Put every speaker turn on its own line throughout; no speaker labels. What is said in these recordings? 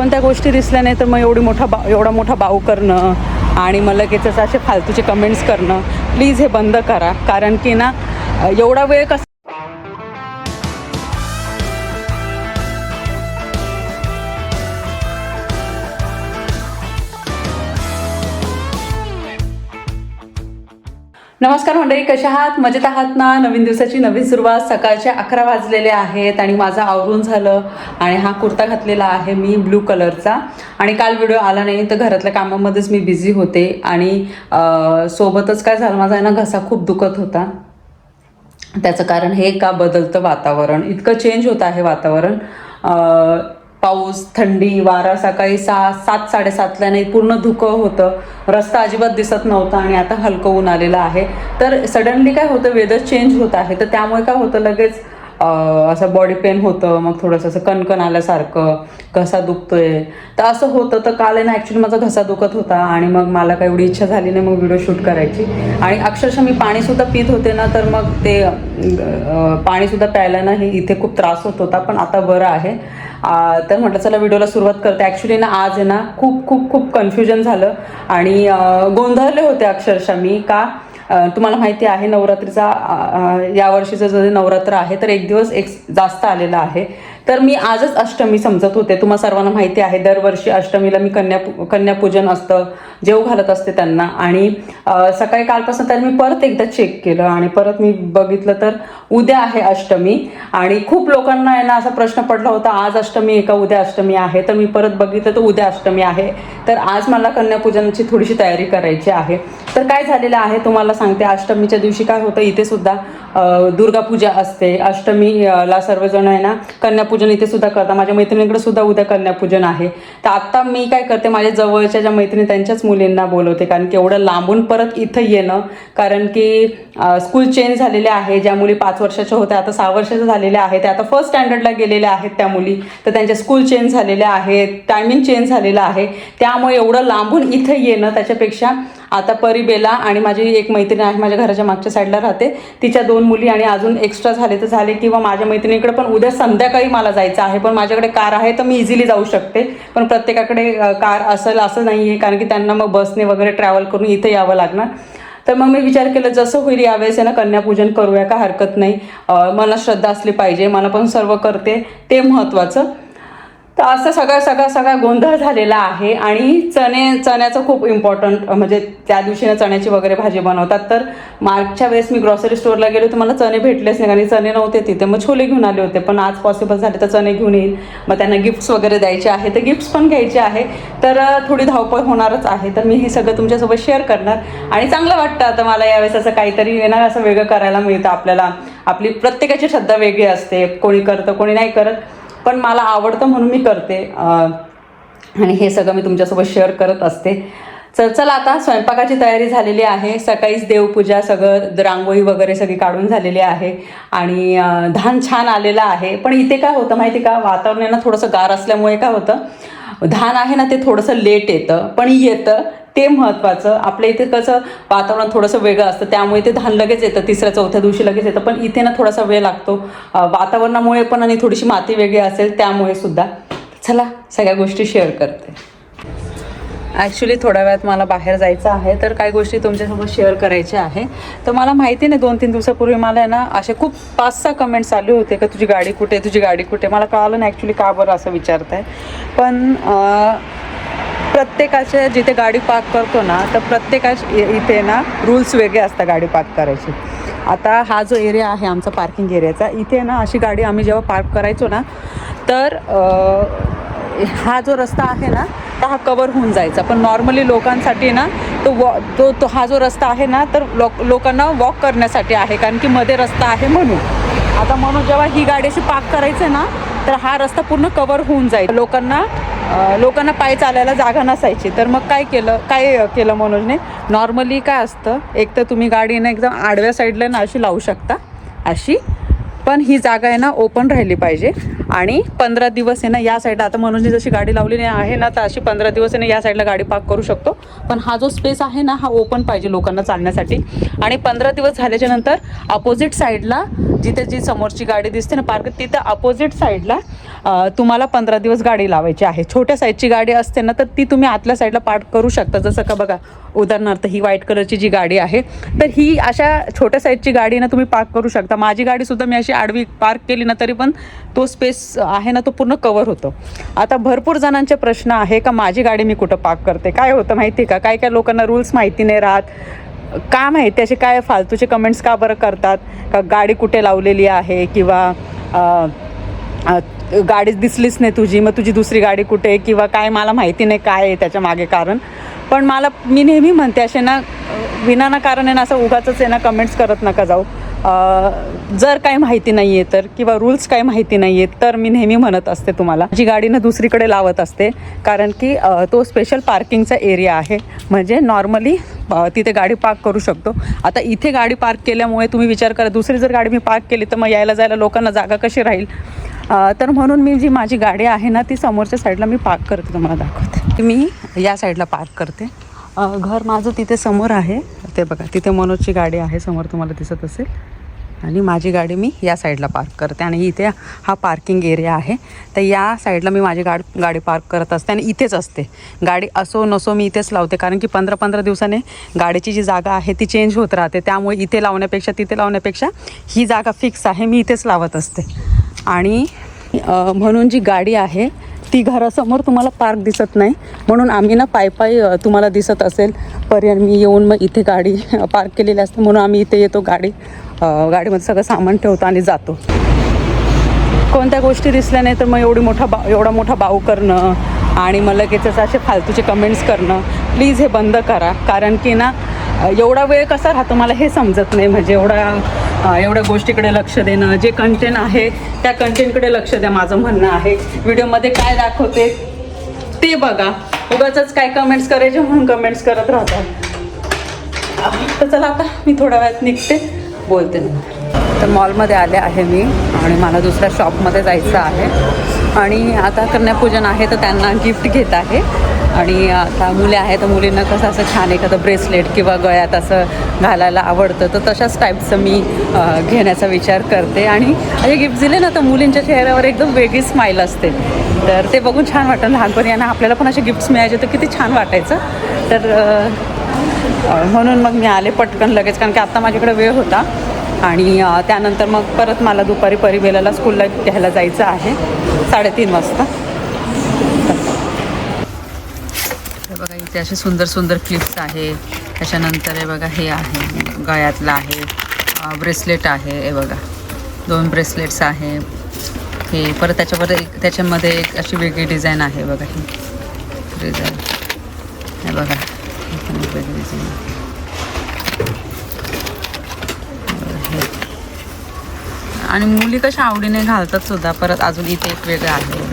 कोणत्या गोष्टी दिसल्या नाही तर मग एवढी मोठा बा एवढा मोठा बाऊ करणं आणि मग लगेच असे फालतूचे कमेंट्स करणं प्लीज हे बंद करा. कारण की ना एवढा वेळ कसा नमस्कार मंडळी कशा आहात? मजेत आहात ना? नवीन दिवसाची नवीन सुरुवात. सकाळचे अकरा वाजलेले आहेत आणि माझं आवरून झालं आणि हा कुर्ता घातलेला आहे मी ब्लू कलरचा. आणि काल व्हिडिओ आला नाही तर घरातल्या कामामध्येच मी बिझी होते आणि सोबतच काय झालं माझा आहे ना घसा खूप दुखत होता. त्याचं कारण हे का बदलतं वातावरण? इतकं चेंज होत आहे वातावरण. पाऊस थंडी वारा सकाळी सहा सात साडेसातला नाही पूर्ण धुकं होतं. रस्ता अजिबात दिसत नव्हता आणि आता हलकं ऊन आलेलं आहे. तर सडनली काय होतं वेदर चेंज होत आहे. तर त्यामुळे काय होतं लगेच असं बॉडी पेन होतं मग थोडंसं असं कणकण आल्यासारखं घसा दुखतोय. तर असं होतं तर काल आहे ना ॲक्च्युली माझा घसा दुखत होता आणि मग मला काही एवढी इच्छा झाली नाही मग व्हिडिओ शूट करायची. आणि अक्षरशः मी पाणीसुद्धा पित होते ना तर मग ते पाणीसुद्धा प्यायला ना हे इथे खूप त्रास होत होता पण आता बरं आहे. तर म्हटलं चला व्हिडिओला सुरुवात करते. ॲक्च्युली ना आज आहे ना खूप खूप खूप कन्फ्युजन झालं. आणि गोंधळले होते अक्षरशः मी का? तुम्हाला माहिती आहे नवरात्रीचा यावर्षीचं जरी या वर्षीचं नवरात्र आहे तर एक दिवस एक जास्त आलेला आहे. तर मी आजच अष्टमी समजत होते. तुम्हा सर्वांना माहिती आहे दरवर्षी अष्टमीला मी कन्या कन्यापूजन असतं जेव घालत असते त्यांना. आणि सकाळी कालपासून तर मी परत एकदा चेक केलं आणि परत मी बघितलं तर उद्या आहे अष्टमी. आणि खूप लोकांना आहे ना असा प्रश्न पडला होता आज अष्टमी आहे का उद्या अष्टमी आहे? तर मी परत बघितलं तर उद्या अष्टमी आहे. तर आज मला कन्यापूजनाची थोडीशी तयारी करायची आहे. तर काय झालेलं आहे तुम्हाला सांगते अष्टमीच्या दिवशी काय होतं इथे सुद्धा दुर्गापूजा असते अष्टमीला सर्वजण आहे ना कन्यापूजन इथे सुद्धा करतात. माझ्या मैत्रिणीकडे सुद्धा उद्या कन्यापूजन आहे. तर आत्ता मी काय करते माझ्या जवळच्या ज्या मैत्रिणी त्यांच्याच मुलींना बोलवते. कारण की एवढं लांबून परत इथं येणं कारण की स्कूल चेंज झालेले आहे. ज्या मुली पाच वर्षाच्या होत्या आता सहा वर्षाच्या झालेल्या आहेत. त्या आता फर्स्ट स्टँडर्डला गेलेल्या आहेत त्या मुली. तर त्यांच्या स्कूल चेंज झालेल्या आहेत टायमिंग चेंज झालेलं आहे. त्यामुळे एवढं लांबून इथं येणं त्याच्यापेक्षा आता परिबेला आणि माझी एक मैत्रीण आहे माझ्या घराच्या मागच्या साईडला राहते. तिच्या दोन मुली आणि अजून एक्स्ट्रा झाले तर झाले किंवा माझ्या मैत्रिणीकडे पण उद्या संध्याकाळी मला जायचं आहे. पण माझ्याकडे कार आहे तर मी इझिली जाऊ शकते. पण प्रत्येकाकडे कार असेल असं नाही आहे कारण की त्यांना मग बसने वगैरे ट्रॅव्हल करून इथे यावं लागणार. तर मग मी विचार केला जसं होईल यावेळेस आहे ना कन्यापूजन करूया का? हरकत नाही. मला श्रद्धा असली पाहिजे. मला पण सर्व करते. ते महत्त्वाचं तर असं सगळं सगळं सगळा गोंधळ झालेला आहे आणि चणे चण्याचं खूप इम्पॉर्टंट म्हणजे त्या दिवशी ना चण्याची वगैरे भाजी बनवतात. तर मार्चच्या वेळेस मी ग्रॉसरी स्टोअरला गेलो तर मला चणे भेटलेच नाही कारण चणे नव्हते तिथे. मग छोले घेऊन आले होते पण आज पॉसिबल झाले तर चणे घेऊन येईल. मग त्यांना गिफ्ट्स वगैरे द्यायचे आहे तर गिफ्ट्स पण घ्यायचे आहे. तर थोडी धावपळ होणारच आहे. तर मी हे सगळं तुमच्यासोबत शेअर करणार. आणि चांगलं वाटतं आता मला यावेळेस असं काहीतरी येणार असं वेगळं करायला मिळतं आपल्याला. आपली प्रत्येकाची श्रद्धा वेगळी असते. कोणी करतं कोणी नाही करत. पण मला आवडतं म्हणून मी करते. आणि हे सगळं मी तुमच्यासोबत शेअर करत असते. चल चला आता स्वयंपाकाची तयारी झालेली आहे. सकाळीच देवपूजा सगळं रांगोळी वगैरे सगळी काढून झालेली आहे. आणि धान छान आलेलं आहे. पण इथे काय होतं माहिती का? वातावरण थोडंसं गार असल्यामुळे काय होतं? धान आहे ना ते थोडंसं लेट येतं पण येतं ते महत्त्वाचं आपल्या इथे कसं वातावरण थोडंसं वेगळं असतं त्यामुळे ते धान लगेच येतं तिसऱ्या चौथ्या दिवशी लगेच येतं पण इथे ना थोडासा वेळ लागतो. वातावरणामुळे पण आणि थोडीशी माती वेगळी असेल त्यामुळे सुद्धा. चला सगळ्या गोष्टी शेअर करते. ॲक्च्युली थोड्या वेळात मला बाहेर जायचं आहे तर काही गोष्टी तुमच्यासोबत शेअर करायच्या आहे. तर मला माहिती नाही दोन तीन दिवसापूर्वी मला आहे ना असे खूप पाच सहा कमेंट्स आले होते का तुझी गाडी कुठे तुझी गाडी कुठे मला कळालं नाही ॲक्च्युली का बरं असं विचारत आहे पण प्रत्येकाच्या जिथे गाडी पार्क करतो ना तर प्रत्येकाच्या इथे ना रूल्स वेगळे असतात गाडी पार्क करायची. आता हा जो एरिया आहे आमचा पार्किंग एरियाचा इथे ना अशी गाडी आम्ही जेव्हा पार्क करायचो ना तर हा जो रस्ता आहे ना तर हा कवर होऊन जायचा. पण नॉर्मली लोकांसाठी ना तो वॉ तो तो हा जो रस्ता आहे ना तर लोक लोकांना वॉक करण्यासाठी आहे. कारण की मध्ये रस्ता आहे म्हणून. आता म्हणून जेव्हा ही गाडी अशी पार्क करायचं ना तर हा रस्ता पूर्ण कवर होऊन जाईल. लोकांना लोकांना पाय चालायला जागा नसायची. तर मग काय केलं काय केलं मनोजने? नॉर्मली काय असतं एक तर तुम्ही गाडी ना एकदम आडव्या साईडला ना अशी लावू शकता. अशी पण ही जागा आहे ना ओपन राहिली पाहिजे. आणि पंधरा दिवस आहे ना या साईडला आता मनोजने जशी गाडी लावलेली आहे ना तर अशी पंधरा दिवस आहे ना या साईडला गाडी पार्क करू शकतो. पण हा जो स्पेस आहे ना हा ओपन पाहिजे लोकांना चालण्यासाठी. आणि पंधरा दिवस झाल्याच्यानंतर अपोजिट साईडला जिथे जी समोरची गाडी दिसते ना पार्क तिथं अपोजिट साईडला तुम्हाला पंधरा दिवस गाडी लावायची आहे. छोट्या साईजची गाडी असते ना तर ती तुम्ही आतल्या साईडला पार्क करू शकता. जसं का बघा उदाहरणार्थ ही व्हाईट कलरची जी गाडी आहे तर ही अशा छोट्या साईजची गाडी ना तुम्ही पार्क करू शकता. माझी गाडीसुद्धा मी अशी आडवी पार्क केली ना तरी पण तो स्पेस आहे ना तो पूर्ण कवर होतो. आता भरपूर जणांचे प्रश्न आहे का माझी गाडी मी कुठं पार्क करते? काय होतं माहिती आहे का? काय काय लोकांना रूल्स माहिती नाही राहत. का माहिती? असे काय फालतूचे कमेंट्स का बरं करतात? का गाडी कुठे लावलेली आहे? किंवा गाडी दिसलीच नाही तुझी मग तुझी दुसरी गाडी कुठे? किंवा काय? मला माहिती नाही काय आहे त्याच्यामागे कारण. पण मला मी नेहमी म्हणते असे ना विना ना कारण आहे ना असं उगाच आहे ना कमेंट्स करत नका जाऊ. जर काय माहिती नाही आहे तर किंवा रूल्स काही माहिती नाही आहेत तर मी नेहमी म्हणत असते तुम्हाला जी गाडी ना दुसरीकडे लावत असते कारण की तो स्पेशल पार्किंगचा एरिया आहे. म्हणजे नॉर्मली तिथे गाडी पार्क करू शकतो. आता इथे गाडी पार्क केल्यामुळे तुम्ही विचार करा दुसरी जर गाडी मी पार्क केली तर मग यायला जायला लोकांना जागा कशी राहील? तर म्हणून मी जी माझी गाडी आहे ना ती समोरच्या साईडला मी पार्क करते तुम्हाला दाखवते. मी या साईडला पार्क करते. घर माझं तिथे समोर आहे. ते बघा तिथे मनोजची गाडी आहे समोर तुम्हाला दिसत असेल. आणि माझी गाडी मी या साईडला पार्क करते आणि इथे हा पार्किंग एरिया आहे. तर या साईडला मी माझी गाडी गाडी पार्क करत असते आणि इथेच असते. गाडी असो नसो मी इथेच लावते कारण की पंधरा पंधरा दिवसाने गाडीची जी जागा आहे ती चेंज होत राहते. त्यामुळे इथे लावण्यापेक्षा तिथे लावण्यापेक्षा ही जागा फिक्स आहे मी इथेच लावत असते. आणि म्हणून जी गाडी आहे ती घरासमोर तुम्हाला पार्क दिसत नाही. म्हणून आम्ही ना पाय पायी तुम्हाला दिसत असेल. पर्यंत मी येऊन मग इथे गाडी पार्क केलेली असते. म्हणून आम्ही इथे येतो गाडी गाडीमध्ये सगळं सामान ठेवतो आणि जातो. कोणत्या गोष्टी दिसल्या नाही तर मग एवढी मोठा बा एवढा मोठा भाऊ करणं आणि मग लगेचच असे फालतूचे कमेंट्स करणं. प्लीज हे बंद करा. कारण की ना एवढा वेळ कसा राहतो? मला हे समजत नाही. म्हणजे एवढा एवढ्या गोष्टीकडे लक्ष देणं जे कंटेंट आहे त्या कंटेंटकडे लक्ष द्या माझं म्हणणं आहे. व्हिडिओमध्ये काय दाखवते? ते बघा. उगाच काय कमेंट्स करायचे म्हणून कमेंट्स करत राहतात. तर चला आता मी थोड्या वेळात निघते. बोलते तर मॉलमध्ये आले आहे मी आणि मला दुसऱ्या शॉपमध्ये जायचं आहे. आणि आता कन्यापूजन आहे तर त्यांना गिफ्ट घेत आहे. आणि आता मुले आहेत तर मुलींना कसं असं छान एखादं ब्रेसलेट किंवा गळ्यात असं घालायला आवडतं तर तशाच टाईपचं मी घेण्याचा विचार करते. आणि हे गिफ्ट दिले ना तर मुलींच्या चेहऱ्यावर एकदम वेगळी स्माईल असते. तर ते बघून छान वाटतं लहानपणी यांना आपल्याला पण असे गिफ्ट्स मिळायचे तर किती छान वाटायचं. तर म्हणून मग मी आले पटकन लगेच कारण की आत्ता माझ्याकडे वेळ होता. आणि त्यानंतर मग परत मला दुपारी परिवेलाला स्कूलला घ्यायला जायचं आहे साडेतीन वाजता हे बघा इथे असे सुंदर सुंदर क्लिप्स आहे. त्याच्यानंतर हे बघा हे आहे गळ्यातलं आहे. ब्रेसलेट आहे हे बघा. दोन ब्रेसलेट्स आहे. हे परत त्याच्यावर एक त्याच्यामध्ये एक अशी वेगळी डिझाईन आहे बघा ही. डिझाईन हे बघा. वेगळी डिझाईन हे. आणि मुली कशा आवडीने घालतात सुद्धा. परत अजून इथे एक वेगळं आहे.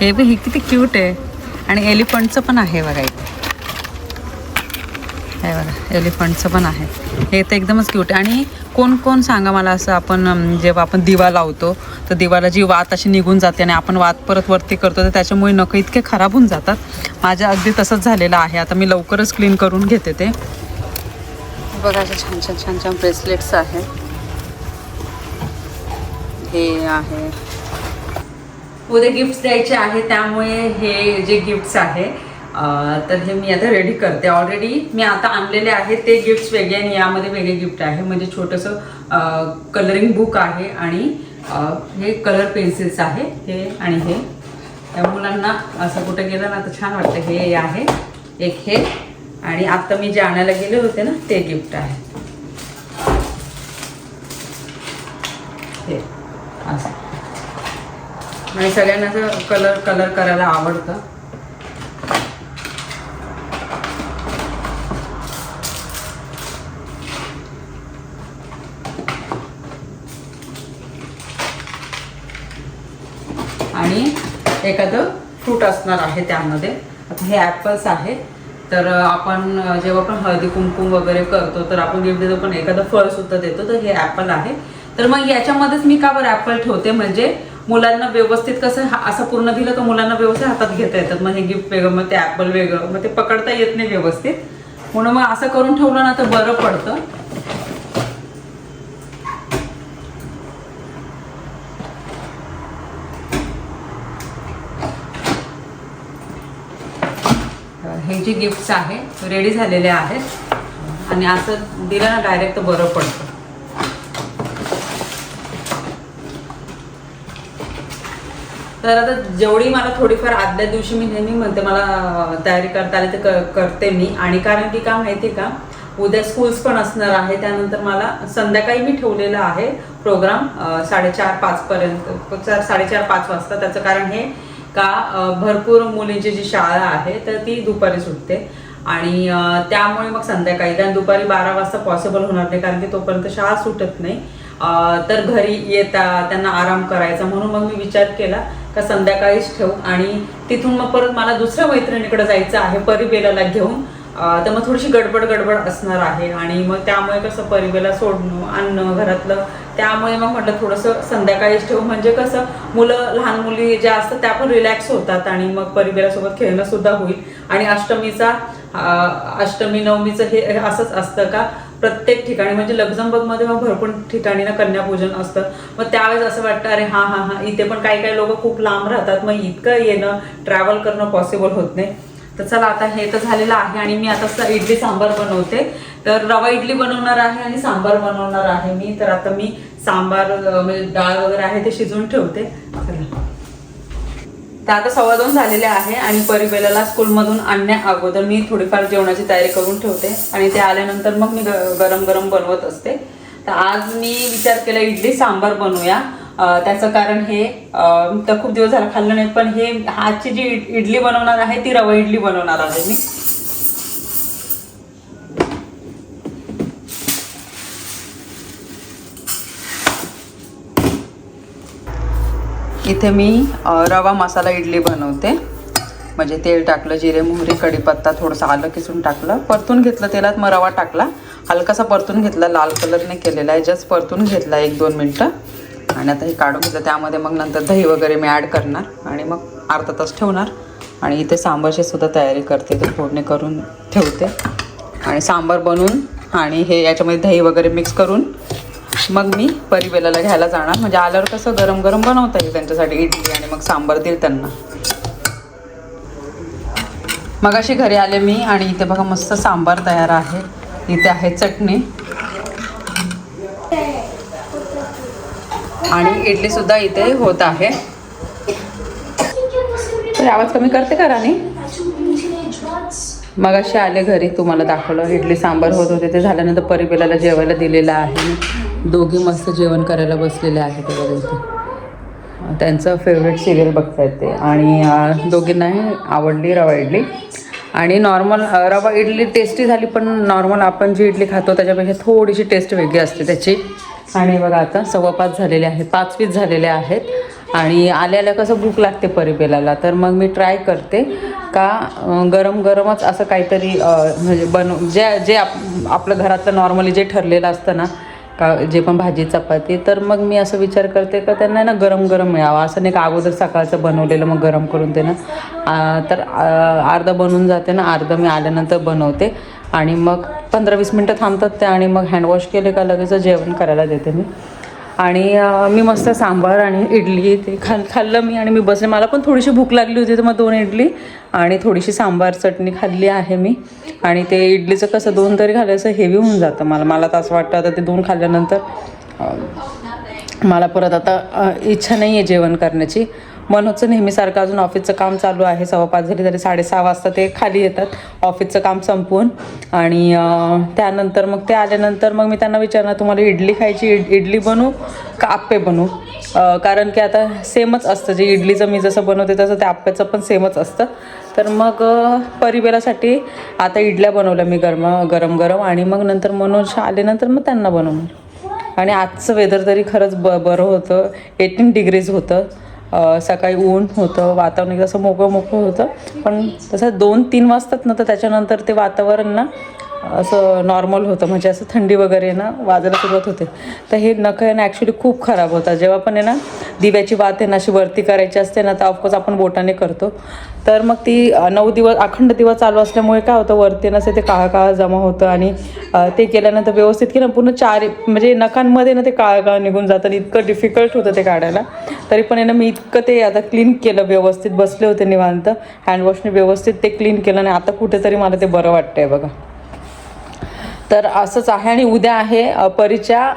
हे बी हे किती क्यूट आहे. आणि एलिफंटचं पण आहे बघा इथे. हे बघा एलिफंटचं पण आहे. हे तर एकदमच क्यूट आहे. आणि कोण कोण सांगा मला असं आपण जेव्हा आपण दिवा लावतो तर दिवाला जी वात अशी निघून जाते आणि आपण वात परत वरती करतो तर त्याच्यामुळे नखं इतके खराब होऊन जातात. माझ्या अगदी तसंच झालेलं आहे. आता मी लवकरच क्लीन करून घेते ते. बघा असे छान छान छान छान ब्रेसलेट्स आहे हे आहे. उद्या गिफ्ट्स द्यायचे आहे त्यामुळे हे जे गिफ्ट्स आहे तर हे मी आता रेडी करते. ऑलरेडी मी आता आणलेले आहे ते गिफ्ट्स वेगळे आणि यामध्ये वेगळे गिफ्ट आहे. म्हणजे छोटंसं कलरिंग बुक आहे आणि हे कलर पेन्सिल्स आहे हे आणि हे. त्या मुलांना असं कुठं गेलं ना तर छान वाटतं. हे आहे एक हे. आणि आत्ता मी जे आणायला गेले होते ना ते गिफ्ट आहे. हे असं. आणि सगळ्यांना असं कलर कलर करायला आवडतं. आणि एखादं फ्रूट असणार आहे त्यामध्ये. आता हे ॲपल्स आहे तर आपण जेव्हा पण हळदी कुंकुम वगैरे करतो तर आपण गिफ्ट देतो पण एखादं फळ सुद्धा देतो तर हे ॲपल आहे. तर मग याच्यामध्येच मी का बरं ॲपल ठेवते? म्हणजे मुलांना व्यवस्थित कसं असं पूर्ण दिलं तर मुलांना व्यवस्थित हातात घेता येतात. मग हे गिफ्ट वेगळं मग ते ॲपल वेगळं मग ते पकडता येत नाही व्यवस्थित. म्हणून मग असं करून ठेवलं ना तर बरं पडतं. हे जे गिफ्ट्स आहे रेडी झालेले आहेत. आणि असं दिलं ना डायरेक्ट बरं पडतं. तर आता जेवढी मला थोडीफार आदल्या दिवशी मी नेहमी म्हणते मला तयारी करता आली तर क- करते मी. आणि कारण की का माहिती का? उद्या स्कूल्स पण असणार आहे त्यानंतर मला संध्याकाळी मी ठेवलेला आहे प्रोग्राम साडेचार पाच पर्यंत चार- साडेचार पाच वाजता. त्याचं कारण हे का भरपूर मुलींची जी शाळा आहे तर ती दुपारी सुटते. आणि त्यामुळे मग संध्याकाळी कारण दुपारी बारा वाजता पॉसिबल होणार नाही कारण की तोपर्यंत शाळा सुटत नाही. तर घरी येता त्यांना आराम करायचा म्हणून मग मी विचार केला तर संध्याकाळीच ठेवू? आणि तिथून मग परत मला दुसऱ्या मैत्रिणीकडे जायचं आहे परिबेलाला घेऊन. तर मग थोडीशी गडबड गडबड असणार आहे. आणि मग त्यामुळे कसं परिबेला सोडणं आणणं घरातलं त्यामुळे मग म्हटलं थोडंसं संध्याकाळीच ठेवू. म्हणजे कसं मुलं लहान मुली ज्या असतात त्या पण रिलॅक्स होतात आणि मग परिबेलासोबत खेळणं सुद्धा होईल. आणि अष्टमीचा अष्टमी नवमीचं हे हे असंच असतं का प्रत्येक ठिकाणी म्हणजे लक्झमबर्गमध्ये मग भरपूर ठिकाणी ना कन्यापूजन असतं. मग त्यावेळेस असं वाटतं अरे हां हां हां इथे पण काही काही लोक खूप लांब राहतात मग इतकं येणं ट्रॅव्हल करणं पॉसिबल होत नाही. तर चला आता हे तर झालेलं आहे आणि मी आता इडली सांबार बनवते. तर रवा इडली बनवणार आहे आणि सांबार बनवणार आहे मी. तर आता मी सांबार म्हणजे डाळ वगैरे आहे ते शिजवून ठेवते. चला. तर आता सव्वा दोन झालेले आहे आणि परिबेलाला स्कूलमधून आणण्या अगोदर मी थोडीफार जेवणाची तयारी करून ठेवते आणि ते आल्यानंतर मग मी गरम गरम बनवत असते. तर आज मी विचार केला इडली सांबार बनवूया. त्याचं कारण हे तर खूप दिवस झाला खाल्लं नाही पण हे आजची जी इडली बनवणार आहे ती रवा इडली बनवणार आहे मी. इथे मी रवा मसाला इडली बनवते. म्हणजे तेल टाकलं जिरे मोहरी कढीपत्ता थोडंसं आलं किसून टाकलं. परतून घेतलं तेलात मग रवा टाकला. हलकासा परतून घेतला लाल कलरने केलेला आहे. जस्ट परतून घेतला एक दोन मिनटं. आणि आता हे काढून घेतलं. त्यामध्ये मग नंतर दही वगैरे मी ॲड करणार. आणि मग अर्धा तास ठेवणार. आणि इथे सांबारची सुद्धा तयारी करते. ते फोडणी करून ठेवते. आणि सांबार बनवून आणि हे याच्यामध्ये दही वगैरे मिक्स करून मग मी परिवेलाला घ्यायला जाणार. म्हणजे आल्यावर कसं गरम गरम बनवता येईल त्यांच्यासाठी इडली आणि मग सांबार देईल त्यांना. मग अशी घरी आले मी आणि इथे बघा मस्त सांबार तयार आहे. इथे आहे चटणी. आणि इडली सुद्धा इथे होत आहे. आवाज कमी करते का राणी? मग असे आले घरी तुम्हाला दाखवलं. इडली सांबार होत होते ते झाल्यानंतर परिबेलाला जेवायला दिलेलं आहे. दोघी मस्त जेवण करायला बसलेले आहेत बघा इथे त्यांचं फेवरेट सिरियल बघतायत ते. आणि दोघींनाही आवडली रवा इडली. आणि नॉर्मल रवा इडली टेस्टी झाली पण नॉर्मल आपण जी इडली खातो त्याच्यापेक्षा थोडीशी टेस्ट वेगळी असते त्याची. आणि बघा आता सव्वा पाच झालेले आहेत पाच वीस झालेले आहेत. आणि आल्याला कसं भूक लागते परिबेलाला तर मग मी ट्राय करते का गरम गरमच असं काहीतरी म्हणजे बनव जे जे आप आपलं घरातलं नॉर्मली जे ठरलेलं असतं ना का जे पण भाजी चपाती तर मग मी असं विचार करते का त्यांना ना गरम गरम मिळावं. असं नाही का अगोदर सकाळचं बनवलेलं मग गरम करून ते ना तर अर्धं अर्धा बनवून जाते ना अर्धा मी आल्यानंतर बनवते. आणि मग पंधरा वीस मिनटं थांबतात ते आणि मग हँडवॉश केले का लगेच जेवण करायला देते मी. आणि मी मस्त सांबार आणि इडली ते खाल खाल्लं मी आणि मी बसले. मला पण थोडीशी भूक लागली होती तर मग दोन इडली आणि थोडीशी सांबार चटणी खाल्ली आहे मी. आणि ते इडलीचं कसं दोन तरी खाल्ल्याचं हेवी होऊन जातं मला. मला तर असं वाटतं आता ते दोन खाल्ल्यानंतर मला परत आता इच्छा नाही आहे जेवण करण्याची. मनोजचं नेहमीसारखं अजून ऑफिसचं काम चालू आहे. सव्वा पाच झाली तरी साडेसहा वाजता ते खाली येतात. ऑफिसचं काम संपवून आणि त्यानंतर मग ते आल्यानंतर मग मी त्यांना विचारणार तुम्हाला इडली खायची? इड इडली बनवू का आप्पे बनवू? कारण की आता सेमच असतं. जे इडलीचं मी जसं बनवते तसं त्या आप्प्याचं पण सेमच असतं. तर मग परिबेलासाठी आता इडल्या बनवल्या मी गरम गरम गरम. आणि मग नंतर मनोज आल्यानंतर मग त्यांना बनवणार. आणि आजचं वेदर तरी खरंच ब बरं होतं. एटीन डिग्रीज होतं. सकाळी ऊन होतं वातावरण एकदम असं मोकळं मोकळं होतं. पण तसं दोन तीन वाजतात ना तर त्याच्यानंतर ते वातावरण ना असं नॉर्मल होतं. म्हणजे असं थंडी वगैरे ना वाजायला सुरुवात होते. तर हे नख आहे ना ॲक्च्युली खूप खराब होतात. जेव्हा पण आहे ना दिव्याची वात आहे ना अशी वरती करायची असते ना तर ऑफकोर्स आपण बोटाने करतो. तर मग ती नऊ दिवस अखंड दिवस चालू असल्यामुळे काय होतं वरती नसे ते काळा काळा जमा होतं आणि ते केल्यानंतर व्यवस्थित केलं पूर्ण चार म्हणजे नखांमध्ये ना ते काळा काळा निघून जातं आणि इतकं डिफिकल्ट होतं ते काढायला. तरी पण आहे ना मी इतकं ते आता क्लीन केलं व्यवस्थित बसले होते निवांत. हँडवॉशने व्यवस्थित ते क्लीन केलं आणि आता कुठेतरी मला ते बरं वाटतंय बघा. तर असंच आहे आणि उद्या आहे परीच्या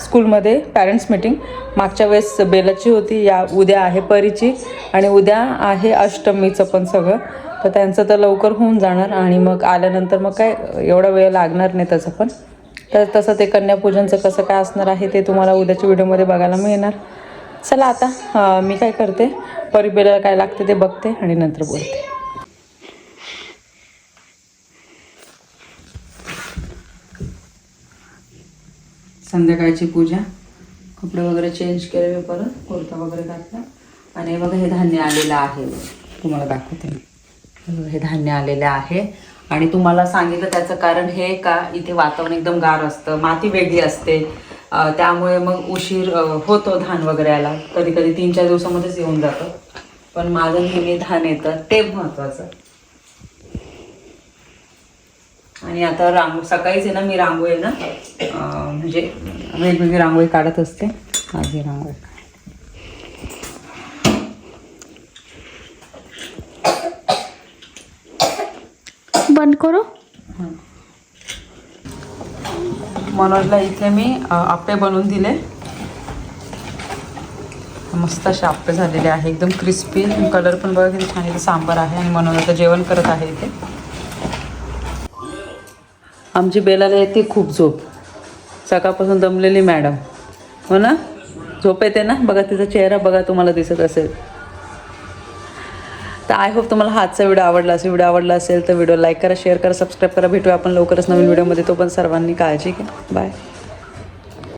स्कूलमध्ये पॅरेंट्स मीटिंग मागच्या वेळेस बेलाची होती या उद्या आहे परीची आणि उद्या आहे अष्टमीचं पण सगळं. तर त्यांचं तर लवकर होऊन जाणार आणि मग आल्यानंतर मग काय एवढा वेळ लागणार नाही त्याचं पण. तर तसं ते कन्यापूजनचं कसं काय असणार आहे ते तुम्हाला उद्याच्या व्हिडिओमध्ये बघायला मिळणार. चला आता मी काय करते परिबेला काय लागते ते बघते आणि नंतर बोलते. संध्याकाळची पूजा. कपडे वगैरे चेंज केले मी परत कुर्ता वगैरे घातला. आणि बघा हे धान्य आलेलं आहे. तुम्हाला दाखवते मी. हे धान्य आलेलं आहे. आणि तुम्हाला सांगितलं त्याचं कारण हे का इथे वातावरण एकदम गार असतं माती वेगळी असते. त्यामुळे मग उशीर होतो धान वगैरे यायला. कधी कधी तीन चार दिवसामध्येच येऊन जातं. पण माझं नेहमी धान येतं ते महत्त्वाचं आणि आता रांगो सकाळीच आहे ना मी रांगोळी आहे ना? म्हणजे वेगवेगळी रांगोळी काढत असते. आज ही रांगोळी
बंद करो?
मनोजला इथे मी आप्पे बनवून दिले. मस्त असे आप्पे झालेले आहे. एकदम क्रिस्पी कलर पण बघा किती छान इथे सांबार आहे आणि मनोज आता जेवण करत आहे इथे. आमची बेलाला येते खूप झोप. सकाळपासून दमलेली मॅडम. हो ना? झोप येते ना? बघा तिचा चेहरा बघा तुम्हाला दिसत असेल. तर आय होप तुम्हाला हातचा आजचा व्हिडिओ आवडला असेल व्हिडिओ आवडला असेल तर व्हिडिओ लाईक करा शेअर करा सबस्क्राईब करा. भेटूया आपण लवकरच नवीन व्हिडिओमध्ये. तो पण सर्वांनी काळजी घ्या. बाय